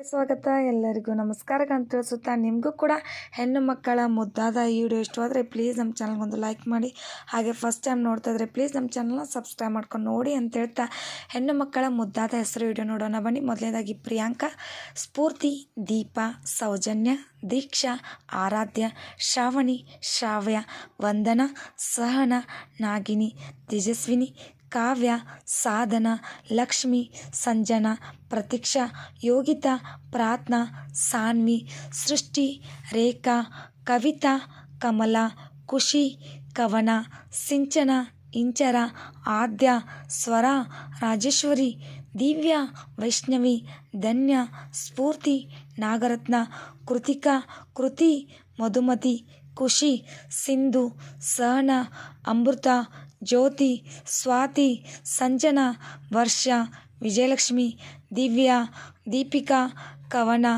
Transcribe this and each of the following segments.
ಸ್ವಾಗತ. ಎಲ್ಲರಿಗೂ ನಮಸ್ಕಾರಗಳನ್ನು ತಿಳಿಸುತ್ತಾ, ನಿಮಗೂ ಕೂಡ ಹೆಣ್ಣು ಮಕ್ಕಳ ಮುದ್ದಾದ ಈ ವಿಡಿಯೋ ಇಷ್ಟವಾದರೆ ಪ್ಲೀಸ್ ನಮ್ಮ ಚಾನಲ್ಗೊಂದು ಲೈಕ್ ಮಾಡಿ. ಹಾಗೆ ಫಸ್ಟ್ ಟೈಮ್ ನೋಡ್ತಾ ಇದ್ರೆ ಪ್ಲೀಸ್ ನಮ್ಮ ಚಾನಲ್ನ ಸಬ್ಸ್ಕ್ರೈಬ್ ಮಾಡ್ಕೊಂಡು ನೋಡಿ ಅಂತ ಹೇಳ್ತಾ, ಹೆಣ್ಣು ಮಕ್ಕಳ ಮುದ್ದಾದ ಹೆಸರು ವಿಡಿಯೋ ನೋಡೋಣ ಬನ್ನಿ. ಮೊದಲನೇದಾಗಿ ಪ್ರಿಯಾಂಕಾ, ಸ್ಫೂರ್ತಿ, ದೀಪ, ಸೌಜನ್ಯ, ದೀಕ್ಷಾ, ಆರಾಧ್ಯ, ಶ್ರಾವಣಿ, ಶ್ರಾವ್ಯ, ವಂದನ, ಸಹನ, ನಾಗಿನಿ, ತೇಜಸ್ವಿನಿ ಕಾವ್ಯ, ಸಾಧನ, ಲಕ್ಷ್ಮಿ, ಸಂಜನಾ, ಪ್ರತೀಕ್ಷಾ, ಯೋಗಿತಾ ಪ್ರಾರ್ಥನಾ ಸಾನ್ವಿ, ಸೃಷ್ಟಿ, ರೇಖಾ, ಕವಿತಾ, ಕಮಲ, ಖುಷಿ, ಕವನ, ಸಿಂಚನ, ಇಂಚರ, ಆದ್ಯ, ಸ್ವರ, ರಾಜೇಶ್ವರಿ, ದಿವ್ಯ, ವೈಷ್ಣವಿ, ಧನ್ಯ, ಸ್ಫೂರ್ತಿ, ನಾಗರತ್ನ, ಕೃತಿಕಾ, ಕೃತಿ, ಮಧುಮತಿ, ಖುಷಿ, ಸಿಂಧು, ಸಹನ, ಅಮೃತ జ్యోతి స్వాతి సంజన వర్ష విజయలక్ష్మి దివ్య దీపిక కవన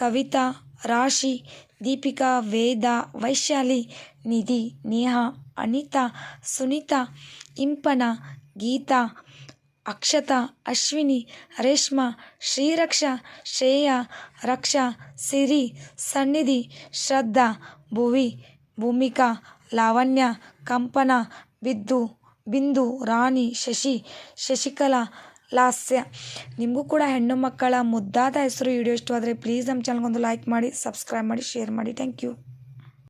కవిత రాశి దీపిక వేద వైశాలి నిధి నేహ అనిత సునీత ఇంపన గీత అక్షత అశ్విని రేష్మ శ్రీరక్ష శ్రేయ రక్ష సిరి సన్నిధి శ్రద్ధ భువి భూమిక లావణ్య కంపన ಬಿದ್ದು ಬಿಂದು, ರಾಣಿ, ಶಶಿ, ಶಶಿಕಲಾ, ಲಾಸ್ಯ. ನಿಮಗೂ ಕೂಡ ಹೆಣ್ಣು ಮಕ್ಕಳ ಮುದ್ದಾದ ಹೆಸರು ವಿಡಿಯೋ ಇಷ್ಟವಾದರೆ ಪ್ಲೀಸ್ ನಮ್ಮ ಚಾನಲ್ಗೊಂದು ಲೈಕ್ ಮಾಡಿ ಸಬ್ಸ್ಕ್ರೈಬ್ ಮಾಡಿ ಶೇರ್ ಮಾಡಿ. Thank you